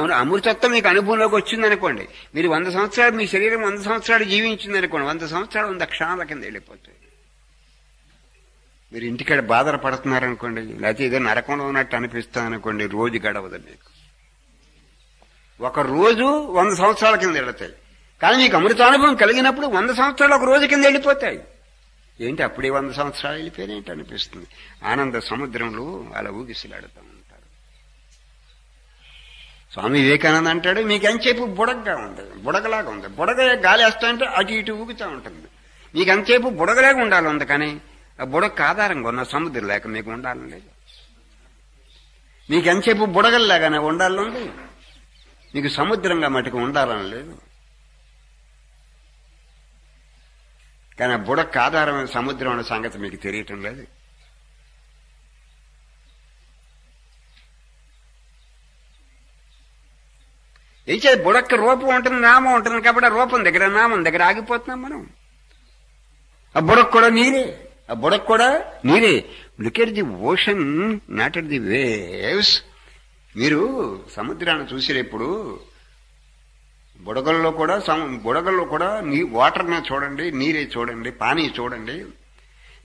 అవును అమృతత్వం మీకు అనుభవంలోకి వచ్చిందనుకోండి. మీరు వంద సంవత్సరాలు మీ శరీరం వంద సంవత్సరాలు జీవించింది అనుకోండి వంద సంవత్సరాలు వంద క్షణాల కింద వెళ్ళిపోతాయి మీరు ఇంటికాడ బాధర పడుతున్నారనుకోండి లేకపోతే ఏదో నరకంలో ఉన్నట్టు అనిపిస్తుంది అనుకోండి రోజు గడవదు మీకు. ఒక రోజు వంద సంవత్సరాల కింద వెళతాయి. కానీ మీకు అమృతానుభవం కలిగినప్పుడు వంద సంవత్సరాలు ఒక రోజు కింద వెళ్ళిపోతాయి. ఏంటి అప్పుడే వంద సంవత్సరాలు వెళ్ళిపోయినట్టు అనిపిస్తుంది? ఆనంద సముద్రంలో అలా ఊగిసిలాడుతూ. స్వామి వివేకానంద అంటాడు మీకు ఎంతసేపు బుడగగా ఉంది? బుడగలాగా ఉంది. బుడగ గాలి వేస్తా అంటే అటు ఇటు ఊగుతూ ఉంటుంది. మీకు ఎంతసేపు బుడగలాగా ఉండాలి ఉంది కానీ ఆ బుడగకు ఆధారంగా ఉన్న సముద్రం లేక మీకు ఉండాలని లేదు. మీకు ఎంతసేపు బుడగల్లాగానే ఉండాలని ఉంది? మీకు సముద్రంగా మటుకు ఉండాలని లేదు. కానీ ఆ బుడకు ఆధారమైన సముద్రం అనే సంగతి మీకు తెలియటం లేదు. ఏం చేయాలి బుడక్క రూపం ఉంటుంది నామం ఉంటుంది కాబట్టి రూపం దగ్గర నామం దగ్గర ఆగిపోతున్నాం మనం. ఆ బుడక్ కూడా నీరే ఆ బుడక్ కూడా నీరే. Look at the ocean not at the waves మీరు సముద్రాన్ని చూసినప్పుడు బుడగల్లో కూడా సము బుడగల్లో కూడా నీ వాటర్ని చూడండి నీరే చూడండి పానీ చూడండి.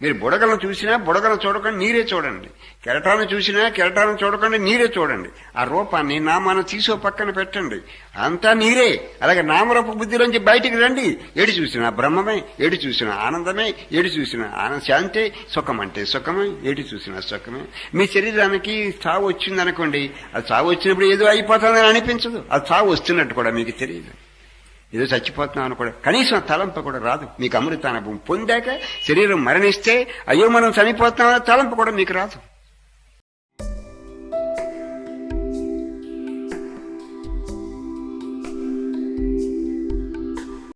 మీరు బుడగలను చూసినా బుడగలను చూడకండి నీరే చూడండి. కెరటాలను చూసినా కెరటాలను చూడకండి నీరే చూడండి. ఆ రూపాన్ని నామాన్ని తీసో పక్కన పెట్టండి. అంతా నీరే. అలాగే నామరూప బుద్ధిలోంచి బయటికి రండి. ఏడు చూసినా బ్రహ్మమే ఏడు చూసినా ఆనందమే ఏడు చూసినా ఆనంద శాంతే సుఖం అంటే సుఖమే ఏడు చూసినా సుఖమే. మీ శరీరానికి చావు వచ్చిందనుకోండి అది చావు వచ్చినప్పుడు ఏదో అయిపోతుందని అనిపించదు. అది చావు వస్తున్నట్టు కూడా మీకు తెలియదు. ఏదో చచ్చిపోతున్నాం కూడా కనీసం తలంప కూడా రాదు. మీకు అమృతానుభవం పొందాక శరీరం మరణిస్తే అయ్యో మనం చనిపోతున్నామని తలంప కూడా మీకు రాదు.